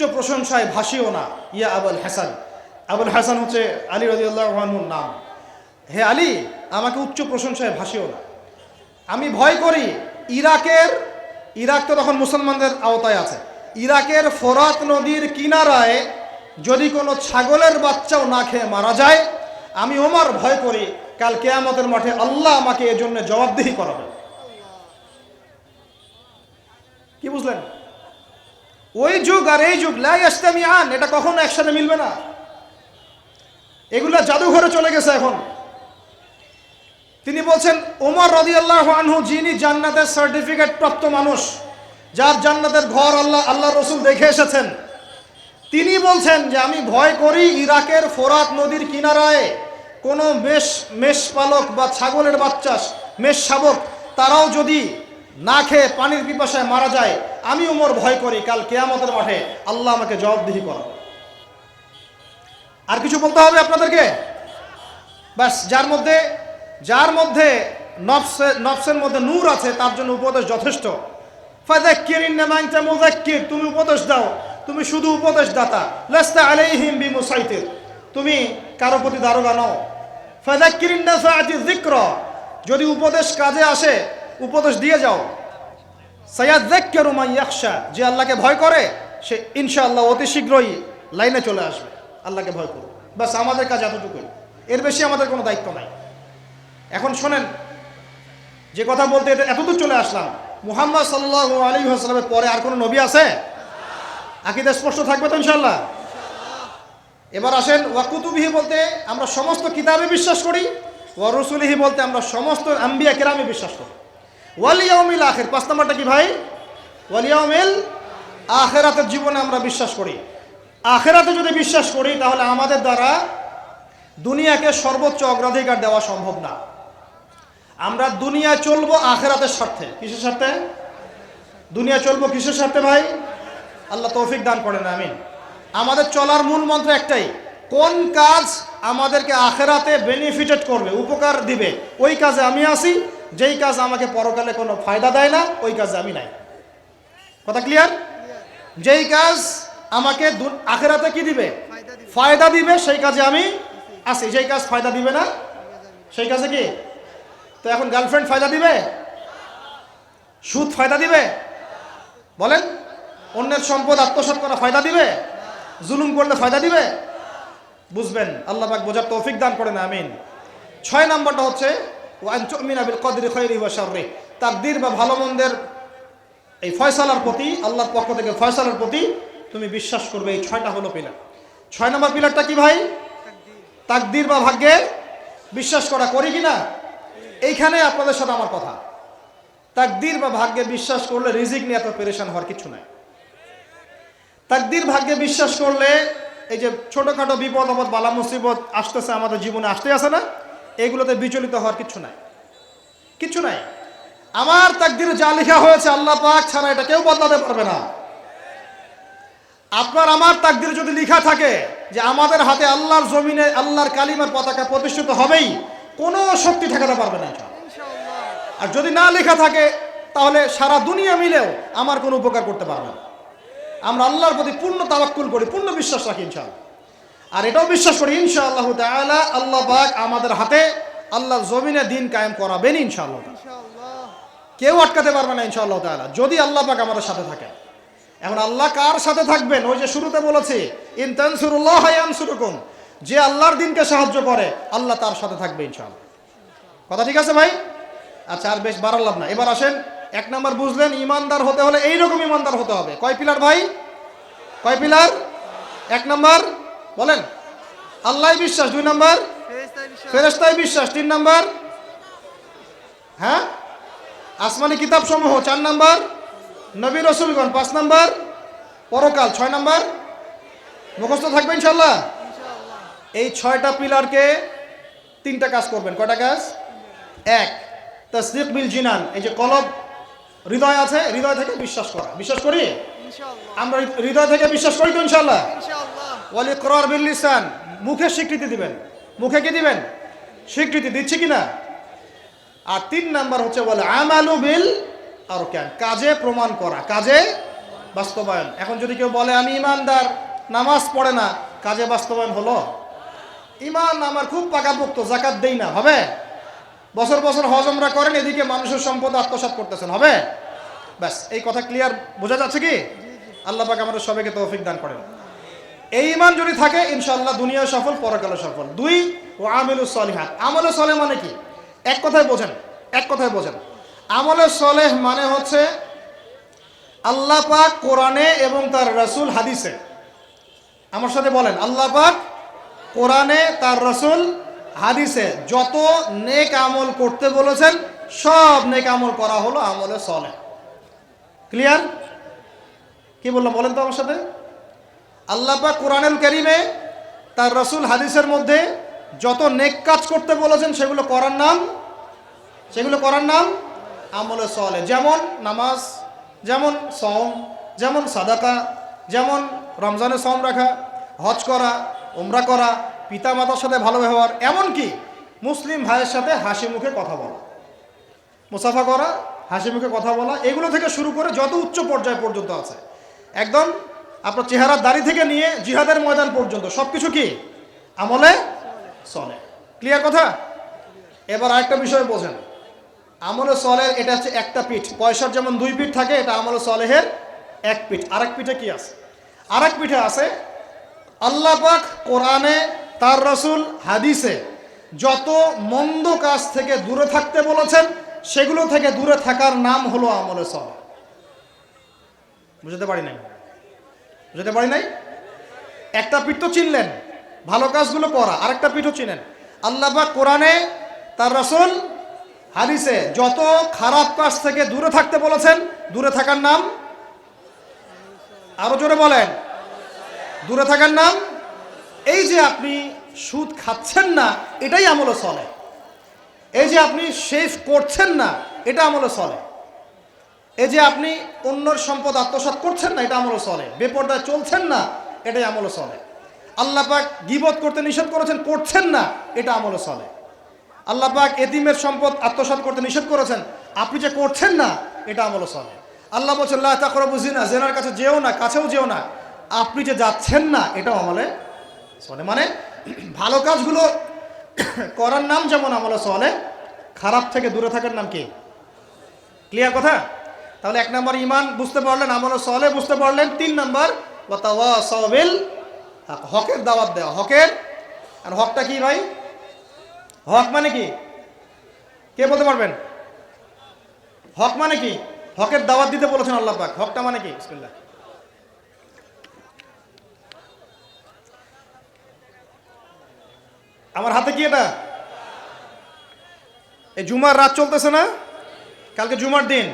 উচ্চ প্রশংসায় ভাসিও না। ইয়া আবুল হাসান। আবুল হাসান হচ্ছে আলী রদিউল্লাহর নাম। হে আলী, আমাকে উচ্চ প্রশংসায় ভাসিও না। আমি ভয় করি ইরাকের, ইরাক তো তখন মুসলমানদের আওতায় আছে। ইরাকের ফরাত নদীর কিনারায় যদি কোনো ছাগলের বাচ্চাও না খেয়ে মারা যায়, আমি ওমর ভয় করি, কাল কেয়ামতের মাঠে আল্লাহ আমাকে এজন্য জবাবদিহি করাবে কি বুঝলেন? ওই যুগ আর এই যুগ লাই আসতামি আন এটা কখনো একসাথে মিলবে না। এগুলা জাদুঘরে চলে গেছে এখন। তিনি বলছেন ওমর রদিয়াল্লাহ আনহু, যিনি জান্নাতের সার্টিফিকেট প্রাপ্ত মানুষ, যার জান্নাতের ঘর আল্লাহ আল্লাহ রসুল দেখে এসেছেন, তিনি বলছেন যে আমি ভয় করি ইরাকের ফোরাত নদীর কিনারায় কোনো মেষ মেষ পালক বা ছাগলের বাচ্চা, মেষ শাবক, তারাও যদি না খেয়ে পানির পিপাসায় মারা যায় আমি উমর ভয় করি, কাল কেয়ামতের মাঠে আল্লাহ আমাকে জবাবদিহি করাবে। আর কিছু বলতে হবে আপনাদেরকে? ব্যাস, যার মধ্যে যার মধ্যে নফসে, নফসের মধ্যে নূর আছে, তার জন্য উপদেশ যথেষ্ট। তুমি উপদেশ দাও। তুমি শুধু উপদেশ দাতা লাস্তা আলাইহিম বিমুসাইতির। তুমি কারও প্রতি দারোগা নও। ফাদাক্কির ইন্নাফাআতি যিকর, যদি উপদেশ কাজে আসে, উপদেশ দিয়ে যাও। মান ইয়াখশা, যে আল্লাহকে ভয় করে, সে ইনশাআল্লাহ অতি শীঘ্রই লাইনে চলে আসবে। আল্লাহকে ভয় করো। বাস আমাদের কাজ এতটুকুই। এর বেশি আমাদের কোনো দায়িত্ব নাই। এখন শোনেন, যে কথা বলতে এতে এতদূর চলে আসলাম। মুহাম্মদ সাল্লাহ আলী আসলামের পরে আর কোনো নবী আছে? আকিদা স্পষ্ট থাকবে তো ইনশাল্লাহ এবার আসেন ওয়াকুতুবিহি বলতে আমরা সমস্ত কিতাবে বিশ্বাস করি, ওয়া রসুলিহি বলতে আমরা সমস্ত আম্বিয়া কেরামে বিশ্বাস করি। ওয়ালিয়াউমিল আখের, পাঁচ নাম্বারটা কি ভাই? ওয়ালিয়াউমিল আখেরাতের জীবনে আমরা বিশ্বাস করি। আখেরাতে যদি বিশ্বাস করি, তাহলে আমাদের দ্বারা দুনিয়াকে সর্বোচ্চ অগ্রাধিকার দেওয়া সম্ভব না। আমরা দুনিয়া চলবো আখেরাতের স্বার্থে। কিসের স্বার্থে? দুনিয়া চলবো কিসের স্বার্থে ভাই? আল্লাহ তৌফিক দান করেন, আমিন। আমাদের চলার মূল মন্ত্র একটাই, কোন কাজ আমাদেরকে আখেরাতে বেনিফিটেড করবে, উপকার দিবে, ওই কাজে আমি আসি যেই কাজ আমাকে পরকালে কোনো ফায়দা দেয় না, ওই কাজে আমি নাই। কথা ক্লিয়ার যেই কাজ আমাকে আখেরাতে কি দিবে? ফায়দা দিবে, সেই কাজে আমি আসি যেই কাজ ফায়দা দিবে না, সেই কাজে কি? তো এখন গার্লফ্রেন্ড ফায়দা দিবে? সুদ ফায়দা দিবে? বলেন। অন্যের সম্পদ আত্মসাৎ করা ফায়দা দিবে? জুলুম করলে ফায়দা দিবে? বুঝবেন, আল্লাহ বোঝার তৌফিক দান করেন, আমিন। ছয় নম্বরটা হচ্ছে ওয়ান শাররি। তাকদীর বা ভালো মন্দের এই ফয়সালার প্রতি, আল্লাহর পক্ষ থেকে ফয়সালার প্রতি তুমি বিশ্বাস করবে, এই ছয়টা হলো পিলার। ছয় নম্বর পিলারটা কি ভাই? তাকদীর বা ভাগ্যে বিশ্বাস করা, করি কি না এইখানে আপনাদের সাথে আমার কথা। তাকদীর বা ভাগ্যে বিশ্বাস করলে রিজিক নিয়ে এত পেরেশান হওয়ার কিছু নাই। তাকদীর ভাগ্যে বিশ্বাস করলে এই যে ছোটোখাটো বিপদ আপদ বালা মুসিবত আসতেছে, আমাদের জীবনে আসতে আসে না। এগুলোতে বিচলিত হওয়ার কিছু নাই। কিছু নাই। আমার তাকদিরে যা লেখা হয়েছে আল্লাহ পাক ছাড়া এটা কেউ বদলাতে পারবে না। আপনার আমার তাকদিরে যদি লেখা থাকে যে আমাদের হাতে আল্লাহর জমিনে আল্লাহর কালিমার পতাকা প্রতিষ্ঠিত হবেই কোনো শক্তি ঠেকাতে পারবে না এটা। আর যদি না লেখা থাকে তাহলে সারা দুনিয়া মিলেও আমার কোনো উপকার করতে পারবে না। আমরা আল্লাহর প্রতি পূর্ণ তাওয়াক্কুল করি পূর্ণ বিশ্বাস রাখি ইনশাআল্লাহ। আর এটাও বিশ্বাস করি ইনশাআল্লাহ তাআলা আল্লাহ পাক আমাদের হাতে আল্লাহর জমিনে দিন কায়েম করাবেন ইনশাআল্লাহ কেউ আটকাতে পারবে না ইনশাআল্লাহ তাআলা। যদি আল্লাহ পাক আমাদের সাথে থাকেন। এখন আল্লাহ কার সাথে থাকবেন? ওই যে শুরুতে বলেছি ইন তানসুরুল্লাহ ইয়ানসুরুকুম যে আল্লাহর দিনকে সাহায্য করে আল্লাহ তার সাথে থাকবে ইনশাআল্লাহ। কথা ঠিক আছে ভাই? আচ্ছা আর বেশ বাড়ালাম না এবার আসেন এক নাম্বার বুঝলেন ইমানদার হতে হলে এইরকম ইমানদার হতে হবে। কয় পিলার ভাই? কয় পিলার? এক নাম্বার? বলেন। আল্লাহ বিশ্বাস দুই নাম্বার। ফেরেস্তায় বিশ্বাস। তিন নাম্বার। হ্যাঁ? আসমানি কিতাব সমূহ চার নাম্বার। নবী রসুলগণ পাঁচ নাম্বার। পরকাল ছয় নাম্বার। মুখস্থ থাকবে ইনশাল্লাহ এই ছয়টা পিলারকে তিনটা কাজ করবেন। কয়টা কাজ? এক তসদিক বিল জিনান। এই যে কলব হৃদয় আছে হৃদয় থেকে বিশ্বাস করা। বিশ্বাস করি? আমরা হৃদয় থেকে বিশ্বাস করি তো ইনশাল্লাহ ওয়ালি করার বিল লিসান। মুখে স্বীকৃতি দিবেন। মুখে কি দিবেন? স্বীকৃতি দিচ্ছে কি না? আর তিন নাম্বার হচ্ছে বলে আমালু বিল আর কেন কাজে প্রমাণ করা, কাজে বাস্তবায়ন। এখন যদি কেউ বলে, আমি ইমানদার, নামাজ পড়ে না, কাজে বাস্তবায়ন হলো? ইমান আমার খুব পাকাপোক্ত, জাকাত দেই না, হবে? বছর বছর হজমরা করেন, এদিকে মানুষের সম্পদ আত্মসাৎ করতেছেন, হবে? ব্যাস, এই কথা ক্লিয়ার বোঝা যাচ্ছে কি? আল্লাহ পাক আমাদের সবাইকে তৌফিক দান করেন। এই ইমান যদি থাকে ইনশাল্লাহ দুনিয়া সফল পরকালে সফল। দুই, ও আমিলু সলিহাত আমলে সলেহ মানে কি? এক কথায় বোঝেন, এক কথায় বোঝেন। আমলে সলেহ মানে হচ্ছে আল্লাহ পাক কোরআনে এবং তার রসুল হাদিসে। আমার সাথে বলেন, আল্লাহ পাক কোরআনে, তার রসুল হাদিসে যত নেক আমল করতে বলেছেন, সব নেক আমল করা হলো আমলে সলে ক্লিয়ার? কি বললাম বলেন তো আমার সাথে? আল্লাহ পাক কোরআনুল কারিমে তার রসুল হাদিসের মধ্যে যত নেক কাজ করতে বলেছেন, সেগুলো করার নাম, সেগুলো করার নাম আমলে সলে যেমন নামাজ, যেমন সম যেমন সাদাকা, যেমন রমজানে সম রাখা, হজ করা, উমরা করা পিতা মাতার সাথে ভালো ব্যবহার, এমনকি মুসলিম ভাইয়ের সাথে হাসি মুখে কথা বলা, মুসাফা করা, হাসি মুখে কথা বলা, এগুলো থেকে শুরু করে যত উচ্চ পর্যায় পর্যন্ত আছে। একদম আপনার চেহারার দাড়ি থেকে নিয়ে জিহাদের ময়দান পর্যন্ত সব কিছু কি? আমলে চলে। ক্লিয়ার কথা? এবার আরেকটা বিষয় বোঝেন। আমলে সলের এটা হচ্ছে একটা পিঠ। পয়সার যেমন দুই পিঠ থাকে, এটা আমলে সলেহের এক পিঠ। আরেক পিঠে কি আছে? আরেক পিঠে আছে, আল্লাহ পাক কোরআনে, তার রসুল হাদিসে যত মন্দ কাজ থেকে দূরে থাকতে বলেছেন, সেগুলো থেকে দূরে থাকার নাম হলো আমলে সলে বুঝতে পারি নাই? বুঝতে পারি নাই? একটা পিঠ তো চিনলেন, ভালো কাজগুলো করা আর একটা পিঠও চিনেন। আল্লাহ পাক কোরআনে তার রসুল হাদিসে যত খারাপ কাজ থেকে দূরে থাকতে বলেছেন, দূরে থাকার নাম? আরও জোরে বলেন। দূরে থাকার নাম? এই যে আপনি সুদ খাচ্ছেন না, এটাই আমলে চলে। এই যে আপনি শেভ করছেন না, এটা আমলে চলে। এই যে আপনি অন্যর সম্পদ আত্মসাৎ করছেন না, এটা আমলে চলে। বেপর্দায় চলছেন না, এটাই আমলে চলে। আল্লাহ পাক গিবত করতে নিষেধ করেছেন, করছেন না, এটা আমলে চলে। আল্লাহ পাক এতিমের সম্পদ আত্মসাৎ করতে নিষেধ করেছেন, আপনি যে করছেন না, এটা আমলে চলে। আল্লাহ বলছেন, লা তাকরাবু জিনা জেনার কাছে যেও না, কাছেও যেও না, আপনি যে যাচ্ছেন না, এটাও আমলে চলে। মানে ভালো কাজগুলো করার নাম যেমন আমলে চলে, খারাপ থেকে দূরে থাকার নাম কি? ক্লিয়ার কথা? তাহলে এক নম্বর ইমান বুঝতে পারলেন, আমলে চলে বুঝতে পারলেন। তিন নম্বর হকের দাওয়াত দেওয়া, হকের, আর হকটা কি ভাই? হক মানে কি? কে বলতে পারবেন? হক মানে কি? হকের দাওয়াত দিতে বলেছেন আল্লাহ পাক। হকটা মানে কি? আমার হাতে কি এটা? এই জুমার রাত চলতেছে না? কালকে জুমার দিন।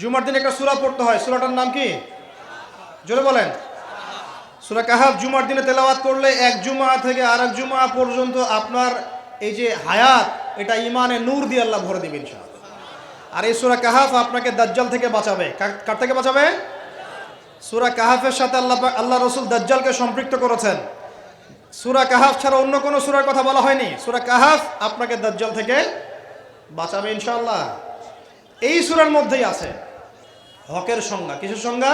জুমার দিন একটা সূরা পড়তে হয়। সুরাটার নাম কি? জোরে বলেন। সুরা কাহাফ জুমার দিনে তেলাওয়াত করলে এক জুমা থেকে আর এক জুমা পর্যন্ত আপনার এই যে হায়াত, এটা ইমানে নূর দিয়ে আল্লাহ ভরে দিবেন আর এই সুরা কাহাফ আপনাকে দাজ্জাল থেকে বাঁচাবে। কার থেকে বাঁচাবে? সুরা কাহাফের সাথে আল্লাহ আল্লাহ রসুল দাজ্জালকে সম্পৃক্ত করেছেন। সুরা কাহাফ ছাড়া অন্য কোনো সূরার কথা বলা হয়নি। সুরা কাহাফ আপনাকে দাজ্জাল থেকে বাঁচাবে ইনশাল্লাহ এই সূরার মধ্যেই আছে। হকের সংজ্ঞা। কিসের সংজ্ঞা?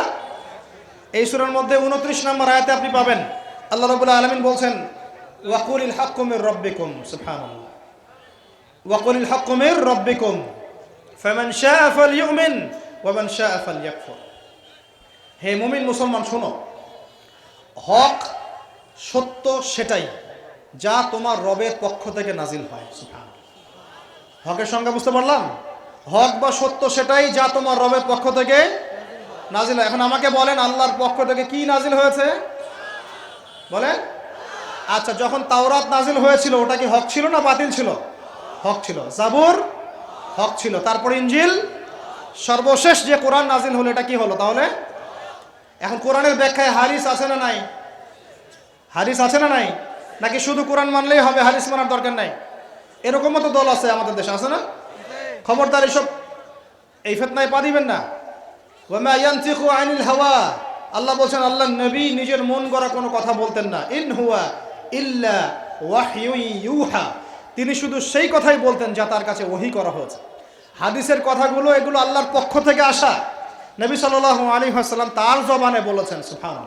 এই সুরের মধ্যে উনত্রিশ নম্বর আয়াতে আপনি পাবেন। আল্লাহ রাব্বুল আলামিন বলছেন, ওয়াকুলিল হাক্কু মির রাব্বিকুম সুবহানাল্লাহ। ওয়াকুলিল হাক্কু মির রাব্বিকুম ফামান শাআ ফালইউমিন ওয়া মান শাআ ফালইয়াকফুর হে মুমিন মুসলমান, শোনো। হক সত্য সেটাই যা তোমার রবের পক্ষ থেকে নাজিল হয় হকের সংজ্ঞা বুঝতে পারলাম? হক বা সত্য সেটাই যা তোমার রবের পক্ষ থেকে নাজিল। এখন আমাকে বলেন, আল্লাহর পক্ষ থেকে কি নাজিল হয়েছে? বলেন। আচ্ছা যখন তাওরাত নাজিল হয়েছিল, ওটা কি হক ছিল না বাতিল ছিল? হক ছিল। জাবুর হক ছিল। তারপর ইঞ্জিল সর্বশেষ যে কোরআন নাজিল হলো, এটা কি হলো তাহলে? এখন কোরআনের ব্যাখ্যায় হারিস আছে না নাই? হারিস আছে না নাই? নাকি শুধু কোরআন মানলেই হবে হারিস মানার দরকার নাই? এরকমও তো দল আছে আমাদের দেশে, আছে না? খবরদার এসব এই ফেতনায় পা দিবেন না। হাওয়া। আল্লাহ বলছেন আল্লাহ নবী নিজের মন গড়া কোনো কথা বলতেন না। ইন হুয়া ইল্লা ইউহা। তিনি শুধু সেই কথাই বলতেন যা তার কাছে ওহি করা হয়েছে। হাদিসের কথাগুলো, এগুলো আল্লাহর পক্ষ থেকে আসা। নবী সাল আলী হাসাল্লাম তার জবানে বলেছেন সুফান